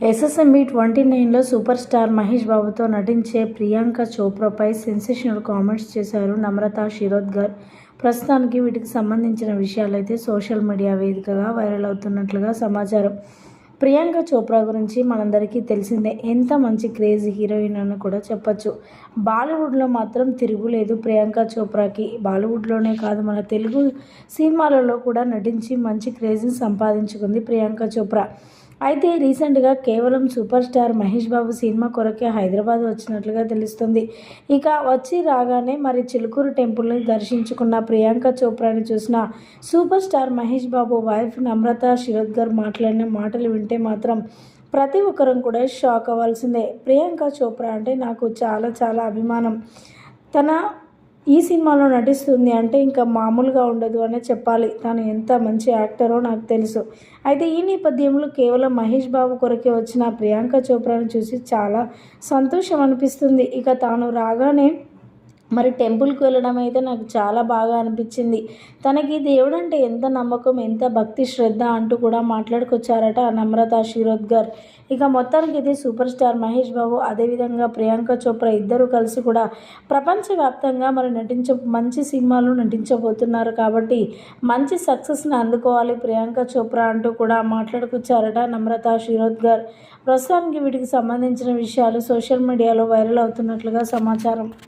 SSME twenty నైన్లో super star Mahesh బాబుతో నటించే ప్రియాంక చోప్రాపై సెన్సేషనల్ కామెంట్స్ చేశారు నమ్రత శిరోద్గర్ ప్రస్తుతానికి వీటికి సంబంధించిన విషయాలైతే సోషల్ మీడియా వేదికగా వైరల్ అవుతున్నట్లుగా సమాచారం. ప్రియాంక చోప్రా గురించి మనందరికీ తెలిసిందే. ఎంత మంచి క్రేజ్ హీరోయిన్ అని కూడా చెప్పచ్చు. బాలీవుడ్లో మాత్రం తిరుగులేదు ప్రియాంక చోప్రాకి. బాలీవుడ్లోనే కాదు మన తెలుగు సినిమాలలో కూడా నటించి మంచి క్రేజ్ని సంపాదించుకుంది ప్రియాంక చోప్రా. అయితే రీసెంట్గా కేవలం super star Mahesh Babu cinema కొరకే హైదరాబాద్ వచ్చినట్లుగా తెలుస్తుంది. ఇక వచ్చి రాగానే మరి చిలుకూరు టెంపుల్ని దర్శించుకున్న ప్రియాంక చోప్రాని చూసిన super star Mahesh Babu wife Namrata Shirodkar మాట్లాడిన మాటలు వింటే మాత్రం ప్రతి ఒక్కరం కూడా షాక్ అవ్వాల్సిందే. ప్రియాంక చోప్రా అంటే నాకు చాలా చాలా అభిమానం. తన ఈ సినిమాలో నటిస్తుంది అంటే ఇంకా మామూలుగా ఉండదు అనే చెప్పాలి. తను ఎంత మంచి యాక్టరో నాకు తెలుసు. అయితే ఈ నేపథ్యంలో కేవలం మహేష్ బాబు కొరకే వచ్చిన ప్రియాంక చోప్రాను చూసి చాలా సంతోషం అనిపిస్తుంది ఇక తాను రాగానే మరి టెంపుల్కి వెళ్ళడం అయితే నాకు చాలా బాగా అనిపించింది. తనకి దేవుడు అంటే ఎంత నమ్మకం ఎంత భక్తి శ్రద్ధ అంటూ కూడా మాట్లాడుకొచ్చారట నమ్రత శిరోద్కర్. ఇక మొత్తానికి ఇది సూపర్ స్టార్ మహేష్ బాబు అదేవిధంగా ప్రియాంక చోప్రా ఇద్దరు కలిసి కూడా ప్రపంచవ్యాప్తంగా మరి నటించ మంచి సినిమాలు నటించబోతున్నారు కాబట్టి మంచి సక్సెస్ని అందుకోవాలి ప్రియాంక చోప్రా అంటూ కూడా మాట్లాడుకొచ్చారట నమ్రత శిరోద్కర్. ప్రస్తుతానికి వీటికి సంబంధించిన విషయాలు సోషల్ మీడియాలో వైరల్ అవుతున్నట్లుగా సమాచారం.